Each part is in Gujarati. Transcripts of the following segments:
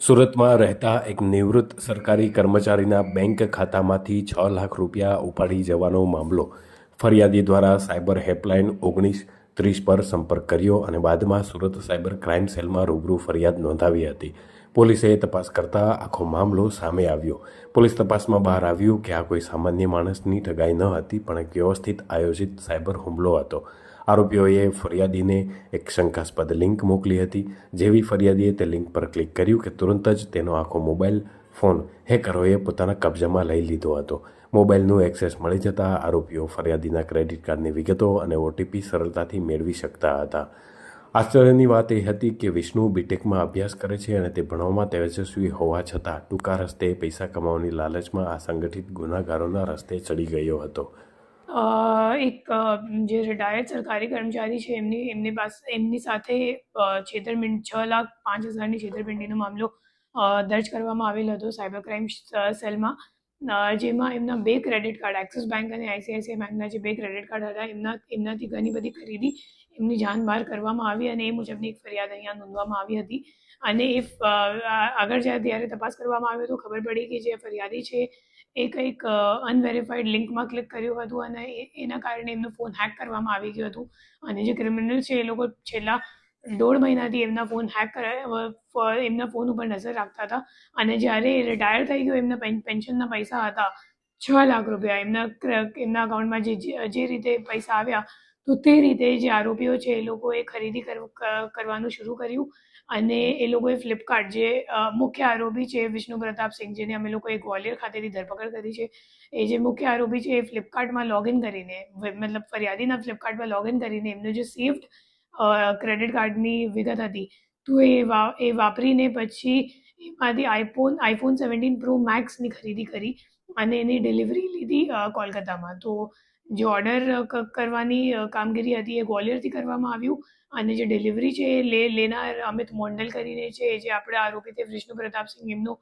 સુરતમાં રહેતા એક નિવૃત્ત સરકારી કર્મચારીના બેંક ખાતામાંથી છ લાખ રૂપિયા ઉપાડી જવાનો મામલો. ફરિયાદી દ્વારા સાયબર હેલ્પલાઇન ઓગણીસ ત્રીસ પર સંપર્ક કર્યો અને બાદમાં સુરત સાયબર ક્રાઇમ સેલમાં રૂબરૂ ફરિયાદ નોંધાવી હતી. પોલીસે તપાસ કરતા આખો મામલો સામે આવ્યો. પોલીસ તપાસમાં બહાર આવ્યું કે આ કોઈ સામાન્ય માણસની ઠગાઈ ન હતી, પણ એક વ્યવસ્થિત આયોજિત સાયબર હુમલો હતો. આરોપીઓએ ફરિયાદીને એક શંકાસ્પદ લિંક મોકલી હતી. જેવી ફરિયાદીએ તે લિંક પર ક્લિક કર્યું કે તુરંત જ તેનો આખો મોબાઈલ ફોન હેકરોએ પોતાના કબજામાં લઈ લીધો હતો. મોબાઈલનું એક્સેસ મળી જતાં આરોપીઓ ફરિયાદીના ક્રેડિટ કાર્ડની વિગતો અને ઓટીપી સરળતાથી મેળવી શકતા હતા. આશ્ચર્યની વાત એ હતી કે વિષ્ણુ બીટેકમાં અભ્યાસ કરે છે અને તે ભણવામાં તેજસ્વી હોવા છતાં ટૂંકા રસ્તે પૈસા કમાવાની લાલચમાં આ સંગઠિત ગુનાગારોના રસ્તે ચડી ગયો હતો. એક જે રિટાયર્ડ સરકારી કર્મચારી છે, એમની એમની પાસે, એમની સાથે છેતરપિંડ, છ લાખ પાંચ હજારની છેતરપિંડીનો મામલો દર્જ કરવામાં આવેલ હતો સાયબર ક્રાઇમ સેલમાં. જેમાં એમના બે ક્રેડિટ કાર્ડ એક્સિસ બેંક અને આઈસીઆઈસીઆઈ બેંકના જે બે ક્રેડિટ કાર્ડ હતા, એમના, એમનાથી ઘણી બધી ખરીદી એમની જાન બહાર કરવામાં આવી અને એ મુજબની એક ફરિયાદ અહીંયા નોંધવામાં આવી હતી. અને એ આગળ જ્યારે ત્યારે તપાસ કરવામાં આવ્યો તો ખબર પડી કે જે ફરિયાદી છે, એ કંઈક અનવેરીફાઈડ લિંકમાં ક્લિક કર્યું હતું અને એના કારણે એમનો ફોન હેક કરવામાં આવી ગયો હતું. અને જે ક્રિમિનલ છે, એ લોકો છેલ્લા દોઢ મહિનાથી એમના ફોન હેક કરાય એમના ફોન ઉપર નજર રાખતા હતા. અને જ્યારે એ રિટાયર થઈ ગયો, એમના પેન્શનના પૈસા હતા છ લાખ રૂપિયા. એમના એમના અકાઉન્ટમાં જે, જે- જે રીતે પૈસા આવ્યા તો તે રીતે જે આરોપીઓ છે, એ લોકોએ ખરીદી કરવાનું શરૂ કર્યું અને એ લોકોએ ફ્લિપકાર્ટ જે મુખ્ય આરોપી છે, વિષ્ણુ પ્રતાપ સિંહ, જેને અમે લોકોએ ગ્વાલિયર ખાતેથી ધરપકડ કરી છે, એ જે મુખ્ય આરોપી છે, એ ફ્લિપકાર્ટમાં લોગિન કરીને મતલબ ફરિયાદીના ફ્લિપકાર્ટમાં લોગિન કરીને એમનું જે સેફ્ડ ક્રેડિટ કાર્ડની વિગત હતી, તો એ વા, એ વાપરીને પછી એમાંથી આઈફોન આઈફોન સેવન્ટીન પ્રો મેક્સની ખરીદી કરી અને એની ડિલિવરી લીધી કોલકાતામાં. તો જે ઓર્ડર કરવાની કામગીરી હતી એ ગ્વાલિયરથી કરવામાં આવ્યું અને જે ડિલિવરી છે એ લે, લેનાર અમિત મોંડલ કરીને છે જે આપણા આરોપી તે વિષ્ણુ પ્રતાપસિંહ એમનો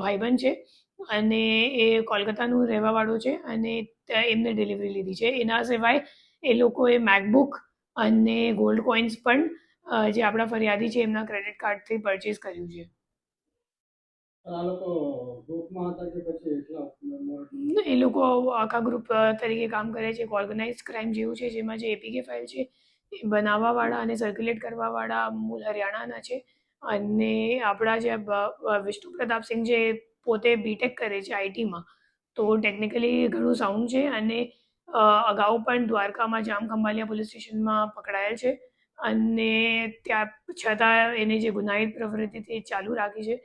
ભાઈબંધ છે અને એ કોલકાતાનું રહેવાવાળો છે અને એમને ડિલિવરી લીધી છે. એના સિવાય એ લોકોએ મેકબુક અને ગોલ્ડ કોઇન્સ પણ જે આપણા ફરિયાદી છે એમના ક્રેડિટ કાર્ડથી પરચેસ કર્યું છે આ લોકો ગ્રુપમાં હતા કે પછી એકલા મેમ્બર એ લોકો આખા ગ્રુપ તરીકે કામ કરે છે એક ઓર્ગેનાઇઝ ક્રાઇમ જેવું છે, જેમાં જે એપીકે ફાઇલ છે, એ બનાવવાવાળા અને સર્ક્યુલેટ કરવાવાળા મૂળ હરિયાણાના છે. અને આપણા જે વિષ્ણુ પ્રતાપસિંહ જે પોતે બીટેક કરે છે આઈટીમાં તો ટેકનિકલી ઘણું સાઉન્ડ છે અને અગાઉ પણ દ્વારકામાં જામ ખંભાલિયા પોલીસ સ્ટેશનમાં પકડાયેલ છે. અને ત્યાં છતાં એને જે ગુનાહિત પ્રવૃત્તિ તે ચાલુ રાખી છે.